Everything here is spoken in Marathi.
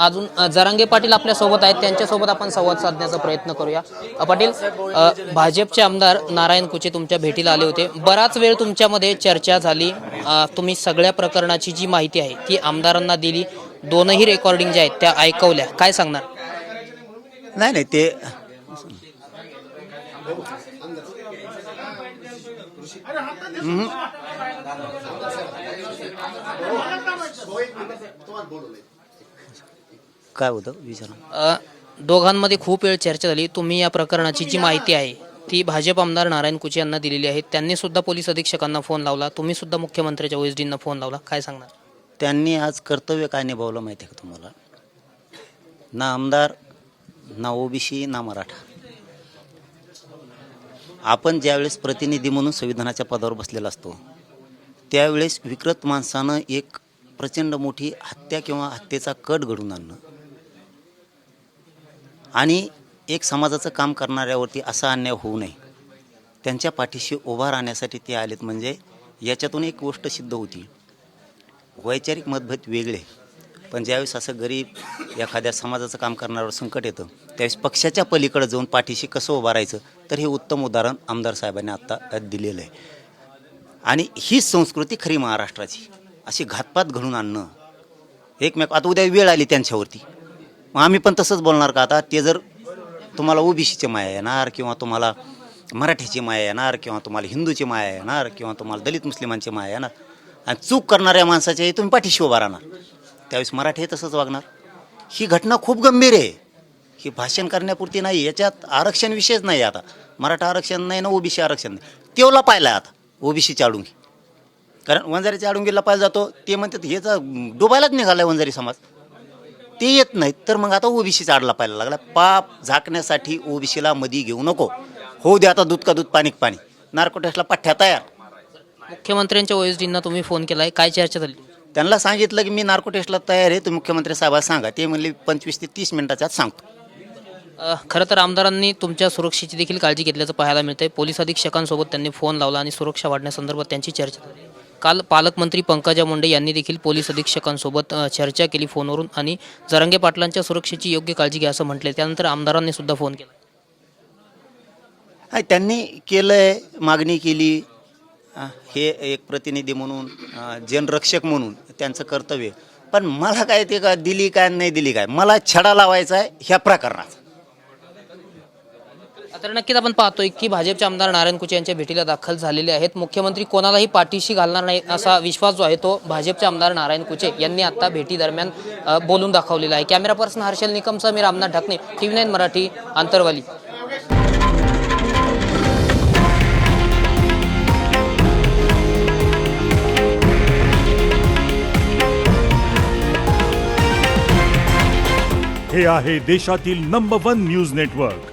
अजून जरांगे पाटील आपल्यासोबत आहेत. त्यांच्यासोबत आपण संवाद साधण्याचा प्रयत्न करूया. पाटील भाजपचे आमदार नारायण कुचे तुमच्या भेटीला आले होते. बराच वेळ तुमच्यामध्ये चर्चा झाली. तुम्ही सगळ्या प्रकरणाची जी माहिती आहे ती आमदारांना दिली. दोनही रेकॉर्डिंग ज्या आहेत त्या ऐकवल्या. काय सांगणार? नाही नाही ते. काय होतं विचारा अ, दोघांमध्ये खूप वेळ चर्चा झाली. तुम्ही या प्रकरणाची जी माहिती आहे ती भाजप आमदार नारायण कुचे यांना दिलेली आहे. त्यांनी सुद्धा पोलीस अधीक्षकांना फोन लावला. तुम्ही सुद्धा मुख्यमंत्र्याच्या ओएसडींना फोन लावला. काय सांगणार? त्यांनी आज कर्तव्य काय निभावलं माहिती आहे का तुम्हाला? ना आमदार ना ओबीसी ना मराठा. आपण ज्यावेळेस प्रतिनिधी म्हणून संविधानाच्या पदावर बसलेला असतो त्यावेळेस विकृत माणसानं एक प्रचंड मोठी हत्या किंवा हत्येचा कट घडून आणणं आणि एक समाजाचं काम करणाऱ्यावरती असा अन्याय होऊ नये. त्यांच्या पाठीशी उभा राहण्यासाठी ते आलेत म्हणजे याच्यातून एक गोष्ट सिद्ध होती. वैचारिक मतभेद वेगळे. पण ज्यावेळेस असं गरीब एखाद्या समाजाचं काम करण्यावर संकट येतं त्यावेळेस पक्षाच्या पलीकडे जाऊन पाठीशी कसं उभं राहायचं तर हे उत्तम उदाहरण आमदार साहेबांनी आत्ता दिलेलं आहे. आणि हीच संस्कृती खरी महाराष्ट्राची. अशी घातपात घडून आणणं. एकमेक आता उद्या वेळ आली त्यांच्यावरती. मग आम्ही पण तसंच बोलणार का आता? ते जर तुम्हाला ओबीसीची माया येणार किंवा तुम्हाला मराठीची माया येणार किंवा तुम्हाला हिंदूची माया येणार किंवा तुम्हाला दलित मुस्लिमांची माया येणार आणि चूक करणाऱ्या माणसाच्या तुम्ही पाठीशी उभा राहणार त्यावेळेस मराठी तसंच वागणार. ही घटना खूप गंभीर आहे. ही भाषण करण्यापुरती नाही याच्यात आरक्षण विषयच नाही आता. मराठा आरक्षण नाही ना ओबीसी आरक्षण नाही. तेवला पाहिला आता ओबीसी चाडुंगी कारण वंजारीच्या आडुंगीला पाहिला जातो ते म्हणतात हे तर डुबायलाच आहे वंजारी समाज. ते येत नाहीत. तर मग आता ओबीसीचा आडला पाहायला लागला. पाप झाकण्यासाठी ओबीसीला मधी घेऊ नको. होऊ दे आता दूध का दूध पाणी पाणी. नार्कोटेसला पाठ्या तयार. मुख्यमंत्र्यांच्या ओएसडींना तुम्ही फोन केलाय. काय चर्चा झाली? त्यांना सांगितलं की मी नार्को टेस्टला तयार आहे. तुम्ही मुख्यमंत्री साहेबाला सांगा. ते म्हणले पंचवीस ते तीस मिनिटाच्या आत सांगतो. अ, खरं तर आमदारांनी तुमच्या सुरक्षेची देखील काळजी घेतल्याचं पाहायला मिळतंय. पोलीस अधीक्षकांसोबत त्यांनी फोन लावला आणि सुरक्षा वाढण्यासंदर्भात त्यांची चर्चा झाली. काल पालकमंत्री पंकजा मुंडे यांनी देखील पोलीस अधीक्षकांसोबत चर्चा केली फोनवरून आणि जरंगे पाटलांच्या सुरक्षेची योग्य काळजी घ्या असं म्हटले. त्यानंतर आमदारांनी सुद्धा फोन केला. त्यांनी त्यांनी केलंय मागणी केली. हे एक प्रतिनिधी म्हणून जनरक्षक म्हणून त्यांचं कर्तव्य पण मला काय ते का दिली काय नाही दिली काय? मला छडा लावायचा आहे ह्या प्रकरणाचा. तर नक्कीच आपण पाहतोय की भाजपचे आमदार नारायण कुचे यांच्या भेटीला दाखल झालेले आहेत. मुख्यमंत्री कोणालाही पाठीशी घालणार नाही असा विश्वास जो आहे तो भाजपचे आमदार नारायण कुचे यांनी आता भेटी दरम्यान बोलून दाखवलेला आहे. कॅमेरा पर्सन हर्षल निकमसह मी Ramnath Dhakane T V nine Marathi Antarwali. हे आहे देशातील नंबर वन न्यूज नेटवर्क